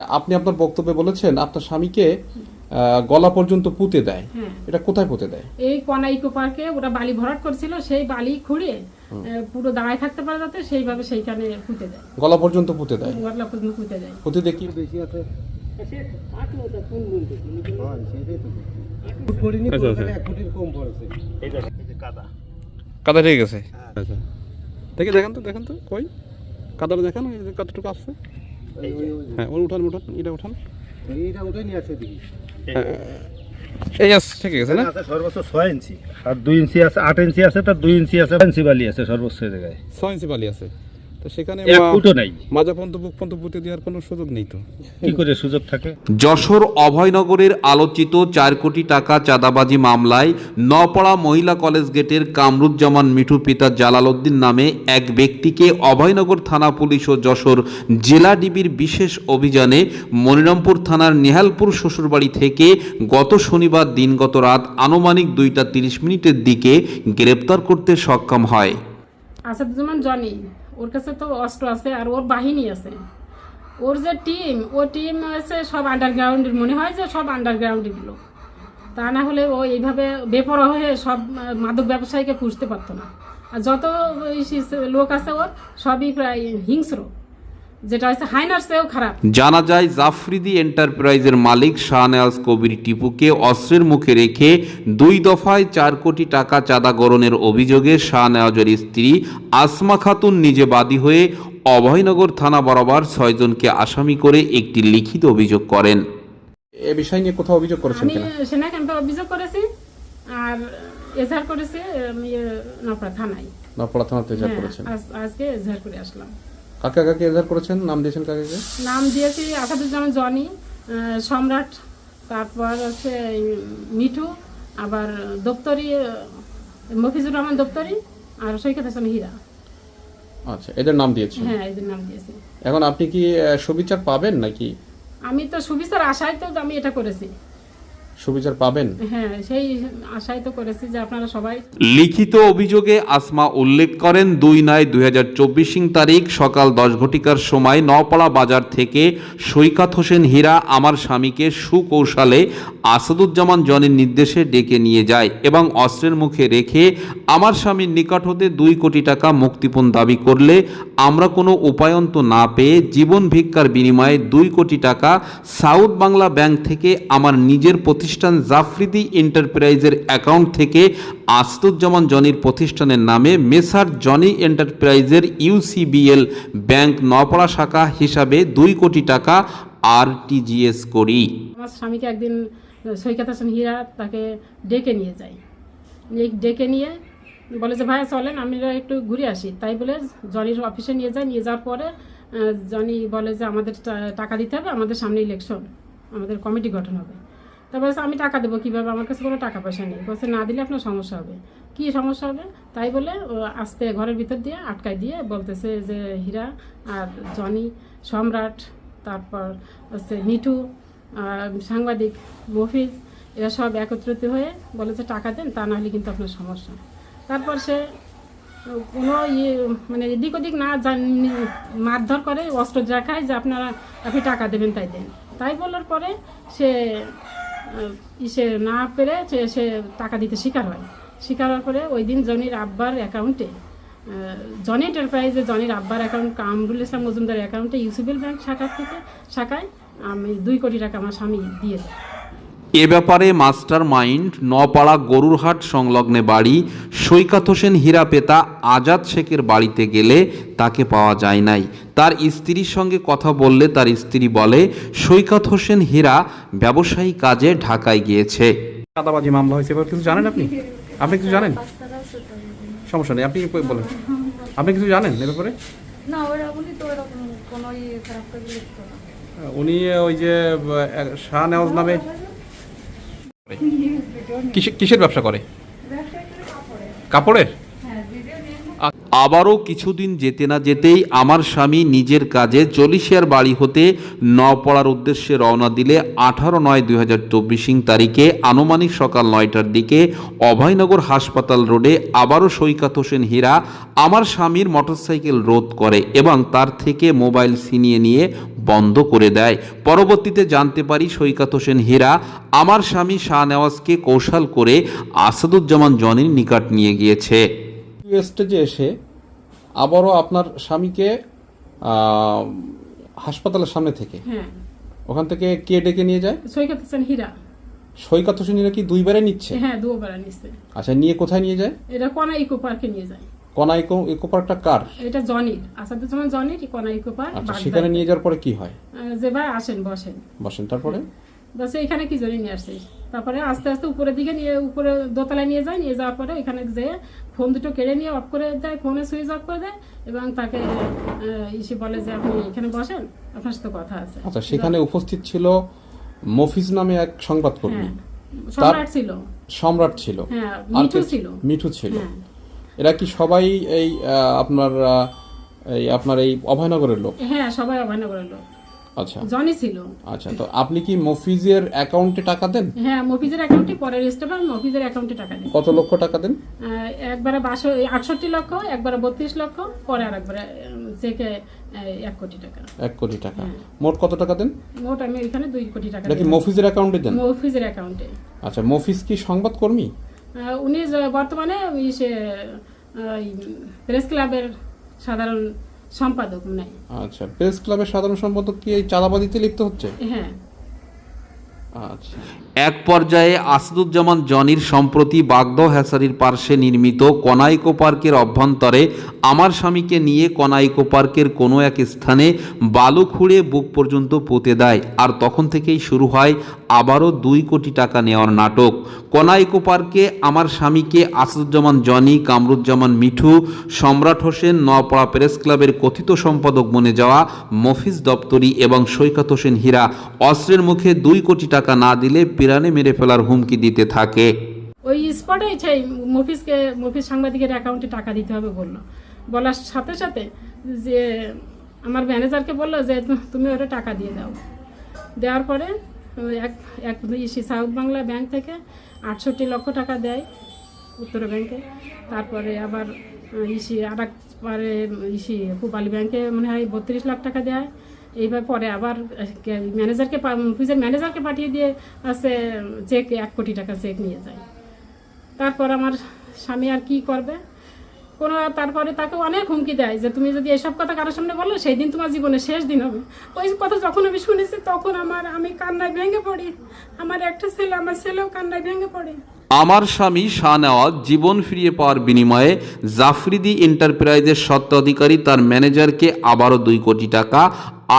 আপনি আপনার বক্তব্যে বলেছেন আপনার স্বামীকে গলা পর্যন্ত পুঁতে দেয়। হ্যাঁ। এটা কোথায় পুঁতে দেয়? এই কনা ইকো পার্কে ওরা বালি ভরাট করছিল সেই বালি খুঁড়ে পুরো দাঁড়ায় থাকতে পারে যাতে সেইভাবে সেইখানে পুঁতে দেয়। গলা পর্যন্ত পুঁতে দেয়? গলা পর্যন্ত পুঁতে দেয়। পুঁতে দেখি বেশি আছে। হয়। আচ্ছা, আচ্ছা। কাদা। লেগে গেছে। আচ্ছা। দেখি দেখেন তো দেখেন তো কই? কাদাটা দেখেন এই যে হ্যাঁ ওর উঠান উঠান এটা উঠান। এইটা উঠে নিয়ে আসে দেখি এই আছে ঠিক আছে না? আছে সর্বোচ্চ ছয় ইঞ্চি। আর দুই ইঞ্চি আছে আট ইঞ্চি আছে তার দুই ইঞ্চি আছে ইঞ্চি বালি আছে সর্বোচ্চ জায়গায়। ছয় ইঞ্চি বালি আছে। তো সেখানে এক মা- ফুটও নাই। মাজা পর্যন্ত বুক পর্যন্ত পুঁতে দেওয়ার কোনো সুযোগ নেই তো। কি করে সুযোগ থাকে? যশোর অভয়নগরের আলোচিত চার কোটি টাকা চাঁদাবাজি মামলায় নপাড়া মহিলা কলেজ গেটের কামরুজ্জামান মিঠু পিতা জালালউদ্দিন নামে এক ব্যক্তিকে অভয়নগর থানা পুলিশ ও যশোর জেলা ডিবির বিশেষ অভিযানে মনিরামপুর থানার নেহালপুর শ্বশুরবাড়ি থেকে গত শনিবার দিনগত রাত আনুমানিক দুইটা তিরিশ মিনিটের দিকে গ্রেপ্তার করতে সক্ষম হয়। আসাদুজ্জামান জনি ওর কাছে তো অস্ত্র আছে আর ওর বাহিনী আছে। ওর যে টিম ও টিম আছে সব আন্ডারগ্রাউন্ডের মনে হয় যে সব আন্ডারগ্রাউন্ডের লোক। তা না হলে ও এইভাবে বেপর হয়ে সব মাদক ব্যবসায়ীকে পুষতে পারতো না। আর যত লোক আছে ওর, সবই প্রায় হিংস্র। যেটা হচ্ছে হাইনার চেয়েও খারাপ। জানা যায় জাফরিদি এন্টারপ্রাইজের মালিক শাহনেওয়াজ কবির টিপুকে অস্ত্রের মুখে রেখে দুই দফায় চার কোটি টাকা চাঁদা গরণের অভিযোগে শাহনেওয়াজের স্ত্রী আসমা খাতুন নিজে বাদী হয়ে অভয়নগর থানা বরাবর ছয়জনকে আসামি করে একটি লিখিত অভিযোগ করেন। এ বিষয় নিয়ে কোথাও অভিযোগ করেছেন আমি কিনা? সেনা ক্যাম্পে অভিযোগ করেছি আর এজাহার করেছি ইয়ে, নপড়া থানায়। নপড়া থানাতে এজাহার হ্যাঁ, করেছেন। আজকে এজাহার করে আসলাম। কাকে কাকে এজাহার করেছেন? নাম দিয়েছেন কাকে নাম দিয়েছি আসাদুজ্জামান জনি সম্রাট তারপর হচ্ছে মিঠু আবার দপ্তরি মফিজুর রহমান দপ্তরি আর সৈকত হাসান হীরা আচ্ছা এদের নাম দিয়েছেন? হ্যাঁ এদের নাম দিয়েছি। এখন আপনি কি সুবিচার পাবেন নাকি? আমি তো সুবিচার আশায় তো আমি এটা করেছি। সুবিচার পাবেন? হ্যাঁ সেই আশায় তো করেছি যে আপনারা সবাই লিখিত অভিযোগে আসমা উল্লেখ করেন দুই নয় দুই হাজার চব্বিশ তারিখ সকাল দশ ঘটিকার সময় নপাড়া বাজার থেকে সৈকত হোসেন হীরা আমার স্বামীকে সুকৌশলে আসাদুজ্জামান জনের নির্দেশে ডেকে নিয়ে যায় এবং অস্ত্রের মুখে রেখে আমার স্বামীর নিকট হতে দুই কোটি টাকা মুক্তিপণ দাবি করলে আমরা কোনো উপায়ন্ত না পেয়ে জীবন ভিক্ষার বিনিময়ে দুই কোটি টাকা সাউথ বাংলা ব্যাংক থেকে আমার নিজের প্রতিষ্ঠান জাফরিদি এন্টারপ্রাইজের অ্যাকাউন্ট থেকে আস্তুজ্জামান জনির প্রতিষ্ঠানের নামে মেসার জনি এন্টারপ্রাইজের ইউসিবিএল ব্যাংক নপড়া শাখা হিসাবে দুই কোটি টাকা আরটিজিএস করি। আমার স্বামীকে একদিন সৈকত হাসান হীরা তাকে ডেকে নিয়ে নিয়ে ডেকে নিয়ে বলে যে ভাইয়া চলেন, আমরা একটু ঘুরে আসি। তাই বলে জনির অফিসে নিয়ে যায় নিয়ে যাওয়ার পরে জনি বলে যে, আমাদের টাকা দিতে হবে, আমাদের সামনে ইলেকশন আমাদের কমিটি গঠন হবে। তারপরে আমি টাকা দেবো কীভাবে? আমার কাছে কোনো টাকা পয়সা নেই। বলছে, না দিলে আপনার সমস্যা হবে। কী সমস্যা হবে? তাই বলে আস্তে ঘরের ভিতর দিয়ে আটকায় দিয়ে বলতেছে যে, হীরা আর জনি, সম্রাট, তারপর হচ্ছে আর সাংবাদিক, মফিজ, এরা সব একত্রিত হয়ে বলেছে, টাকা দেন, তা না হলে কিন্তু আপনার সমস্যা। তারপর সে কোনো ইয়ে মানে এদিক ওদিক না মারধর করে, অস্ত্র দেখায় যে, আপনারা, আপনি টাকা দেবেন, তাই দেন। তাই বলার পরে সে ইসে না পেরে সে টাকা দিতে শিকার হয়। শিকার হওয়ার পরে ওই দিন জনির আব্বার অ্যাকাউন্টে জনি এন্টারপ্রাইজে জনির আব্বার অ্যাকাউন্ট কামরুল ইসলাম মজুমদার অ্যাকাউন্টে ইউসিবিল ব্যাংক শাখা থেকে শাখায় আমি দুই কোটি টাকা আমার স্বামী দেয়। এ ব্যাপারে মাস্টার মাইন্ড নপাড়া গরুরহাট সংলগ্নে বাড়ি সৈকত হোসেন হীরাপেতা আজাদ শেখের বাড়িতে গেলে তাকে পাওয়া যায় নাই। তার স্ত্রীর সঙ্গে কথা বললে তার স্ত্রী বলে সৈকত হোসেন হীরা ব্যবসায়ী কাজে ঢাকায় গিয়েছে। কাদাবাজি মামলা হয়েছে এবার কিছু জানেন আপনি? আপনি কিছু জানেন? সমস্যা নেই আপনি বলেন। আপনি কিছু জানেন এ ব্যাপারে? না ওরা তো এরকম কোনো ইয়ে উনি ওই যে শাহ নেওয়াজ নামে কিসের ব্যবসা করে? কাপড়ের? আবারও কিছুদিন যেতে না যেতেই আমার স্বামী নিজের কাজে চলিশিয়ার বাড়ি হতে নপড়ার উদ্দেশ্যে রওনা দিলে আঠারো নয় দুই হাজার চব্বিশিং তারিখে আনুমানিক সকাল নয়টার দিকে অভয়নগর হাসপাতাল রোডে আবারও সৈকত হোসেন হীরা আমার স্বামীর মোটরসাইকেল রোধ করে এবং তার থেকে মোবাইল ছিনিয়ে নিয়ে বন্ধ করে দেয়। পরবর্তীতে জানতে পারি সৈকত হোসেন হীরা আমার স্বামী শাহনেওয়াজকে কৌশল করে আসাদুজ্জামান জনির নিকট নিয়ে গিয়েছে। স্টেজে এসে আবারও আপনার স্বামীকে হাসপাতালের সামনে থেকে। হ্যাঁ। ওখান থেকে কে ডেকে নিয়ে যায়? সৈকত হোসেন হীরা। সৈকত হোসেনিরা কি দুইবারে নিচ্ছে? হ্যাঁ দুবার নিচ্ছে। আচ্ছা নিয়ে কোথায় নিয়ে যায়? এটা কনা ইকো পার্কে নিয়ে যায়। কনা ইকো ইকো পার্কটা কার? এটা জনির। আসাদুজ্জামান জনির কনা ইকো পার্ক আচ্ছা। সেখানে নিয়ে যাওয়ার পরে কি হয়? যে ভাই আসেন বসেন। বসেন তারপরে? বাস এখানে কি জন্য নিয়ে আসছে তারপরে আস্তে আস্তে উপরের দিকে নিয়ে উপরে দোতলায় নিয়ে যায় নিয়ে যাওয়ার পরে এখানে যে ফোন দুটো কেড়ে নিয়ে অফ করে দেয় ফোনে সুইচ অফ করে দেয় এবং তাকে ইসে বলে যে আপনি এখানে বসেন আপনার সাথে কথা আছে। আচ্ছা সেখানে উপস্থিত ছিল মফিজ নামে এক সংবাদকর্মী। হ্যাঁ সম্রাট ছিল। সম্রাট ছিল। হ্যাঁ মিঠু ছিল। মিঠু ছিল। হ্যাঁ। এরা কি সবাই এই আপনার এই আপনার এই অভয়নগরের লোক? হ্যাঁ সবাই অভয়নগরের লোক। আচ্ছা। জনি ছিল। আচ্ছা তো আপনি কি মফিজের অ্যাকাউন্টে টাকা দেন? হ্যাঁ মফিজের অ্যাকাউন্টে পরে রেস্টেবল মফিজের অ্যাকাউন্টে টাকা দেয় কত লক্ষ টাকা দেন? একবারে বাসো আটষট্টি লক্ষ একবারে বত্রিশ লক্ষ পরে আর একবারে চেকে এক কোটি টাকা। এক কোটি টাকা। মোট কত টাকা দেন? মোট আমি এখানে দুই কোটি টাকা এটা কি মফিজের অ্যাকাউন্টে দেন? মফিজের অ্যাকাউন্টে। আচ্ছা মফিজ কি সংবাদকর্মী? উনি বর্তমানে প্রেস ক্লাবের সাধারণ সম্পাদক মানে। আচ্ছা প্রেস ক্লাবের সাধারণ সম্পাদক কি এই চাঁদাবাদিতে লিপ্ত হচ্ছে? হ্যাঁ। এক পর্যায়ে আসাদুজ্জামান জনির সম্প্রতি বাগদাও হ্যাসারির পার্শ্বে নির্মিত কনাইকো পার্কের অভ্যন্তরে আমার স্বামীকে নিয়ে কনাইকো পার্কের কোনো এক স্থানে বালু খুঁড়ে বুক পর্যন্ত পুঁতে দেয়, আর তখন থেকেই শুরু হয় আবারও দুই কোটি টাকা নেওয়ার নাটক। কনাইকো পার্কে আমার স্বামীকে আসাদুজ্জামান জনি, কামরুজ্জামান মিঠু, সম্রাট হোসেন নপাড়া প্রেস ক্লাবের কথিত সম্পাদক বনে যাওয়া মফিজ দপ্তরি এবং সৈকত হোসেন হীরা অস্ত্রের মুখে দুই কোটি টাকা না দিলে পিরানে মেরে ফেলার হুমকি দিতে থাকে। ওই স্পটে সেই মফিজকে, মফিজ সাংবাদিকের অ্যাকাউন্টে টাকা দিতে হবে বলল। বলার সাথে সাথে যে আমার ম্যানেজারকে বলল যে, তুমি ওটা টাকা দিয়ে দাও। দেওয়ার পরে এক এক ইসি সাউথ বাংলা ব্যাংক থেকে আটষট্টি লক্ষ টাকা দেয় উত্তর ব্যাংকে। তারপরে আবার ইসি আর এক পরে ইসি পূবালী ব্যাংকে মনে হয় বত্রিশ লাখ টাকা দেয়। এইবার পরে আবার ম্যানেজারকে অফিসের ম্যানেজারকে পাঠিয়ে দিয়ে আছে চেক এক কোটি টাকা চেক নিয়ে যায়। তারপর আমার স্বামী আর কি করবে? কোনো, তারপরে তাকে অনেক হুমকি দেয় যে, তুমি যদি এসব কথা কারোর সামনে বলো সেই দিন তোমার জীবনে শেষ দিন হবে। ওই কথা যখন আমি শুনেছি, তখন আমার, আমি কান্নায় ভেঙে পড়ি। আমার একটা ছেলে, আমার ছেলেও কান্নায় ভেঙে পড়ে। আমার স্বামী শাহনেওয়াজ জীবন ফিরিয়ে পাওয়ার বিনিময়ে জাফরিদি এন্টারপ্রাইজের স্বত্বাধিকারী তার ম্যানেজারকে আবারও দুই কোটি টাকা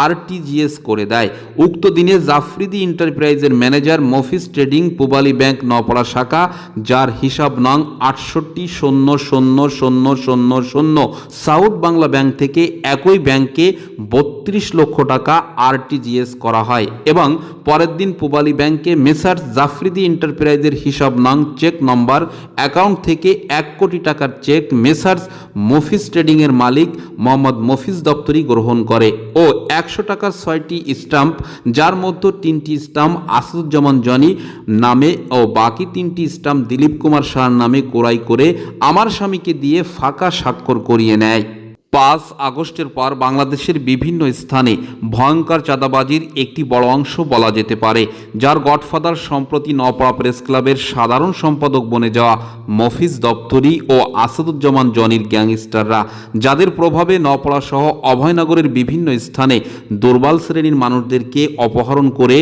আরটিজিএস করে দেয়। উক্ত দিনে জাফরিদি এন্টারপ্রাইজের manager Mofis trading Pubali bank Napara শাখা, যার হিসাব নং আটষট্টি শূন্য শূন্য শূন্য শূন্য শূন্য, সাউথ বাংলা ব্যাংক থেকে একই ব্যাংকে বত্রিশ লক্ষ টাকা আরটিজিএস করা হয় এবং পরের দিন পুবালী ব্যাংকে মেসার্স জাফরিদি এন্টারপ্রাইজের হিসাব নং চেক নম্বর, অ্যাকাউন্ট থেকে এক কোটি টাকার চেক মেসার্স মফিস ট্রেডিংয়ের মালিক মোহাম্মদ মফিজ দপ্তরি গ্রহণ করে ও একশো টাকার ছয়টি স্টাম্প, যার মধ্যে তিনটি স্টাম্প আসুজ্জামান জনি নামে ও বাকি তিনটি স্টাম্প দিলীপ কুমার শাহর নামে কোরাই করে আমার স্বামীকে দিয়ে ফাঁকা স্বাক্ষর করিয়ে নেয়। পাঁচ আগস্টের পর বাংলাদেশের বিভিন্ন স্থানে ভয়ঙ্কর চাঁদাবাজির একটি বড় অংশ বলা যেতে পারে, যার গডফাদার সম্প্রতি নপাড়া প্রেস ক্লাবের সাধারণ সম্পাদক বনে যাওয়া মফিজ দপ্তরি ও আসাদুজ্জামান জনির গ্যাংস্টাররা, যাদের প্রভাবে নপাড়া সহ অভয়নগরের বিভিন্ন স্থানে দুর্বল শ্রেণির মানুষদেরকে অপহরণ করে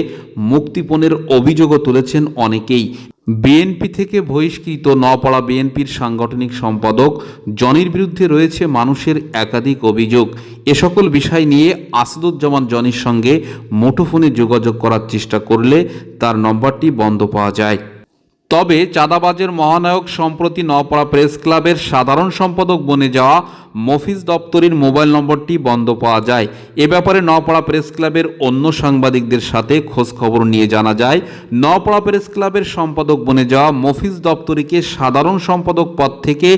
মুক্তিপণের অভিযোগও তুলেছেন অনেকেই। বিএনপি থেকে বহিষ্কৃত নপাড়া বিএনপির সাংগঠনিক সম্পাদক জনির বিরুদ্ধে রয়েছে মানুষের একাধিক অভিযোগ। এ সকল বিষয় নিয়ে আসাদুজ্জামান জনির সঙ্গে মুঠোফোনে যোগাযোগ করার চেষ্টা করলে তার নম্বরটি বন্ধ পাওয়া যায়। তবে চাঁদাবাজের মহানায়ক সম্প্রতি নওপাড়া প্রেস ক্লাবের সাধারণ সম্পাদক বনে যাওয়া মফিজ দপ্তরির মোবাইল নম্বরটি বন্ধ পাওয়া যায়। এ ব্যাপারে নওপাড়া প্রেস ক্লাবের অন্য সাংবাদিকদের সাথে খোঁজখবর নিয়ে জানা যায়, নওপাড়া প্রেস ক্লাবের সম্পাদক বনে যাওয়া মফিজ দপ্তরিকে সাধারণ সম্পাদক পদ থেকে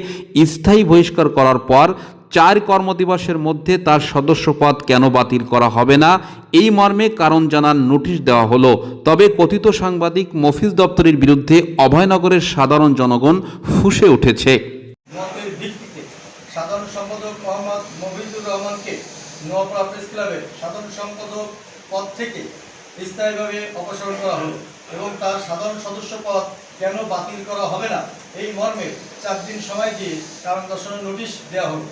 স্থায়ী বহিষ্কার করার পর চার কর্মদিবসের মধ্যে তার সদস্যপদ কেন বাতিল করা হবে না? এই মর্মে কারণ জানার নোটিশ দেওয়া হলো। তবে কথিত সাংবাদিক মফিজ দপ্তরের বিরুদ্ধে অভয়নগরের সাধারণ জনগণ ফুঁসে উঠেছে। এবং তার সাধারণ সদস্য পদ কেন বাতিল করা হবে না? এই মর্মে চার দিন সময় দিয়ে কারণ দর্শনের নোটিশ দেওয়া হলো।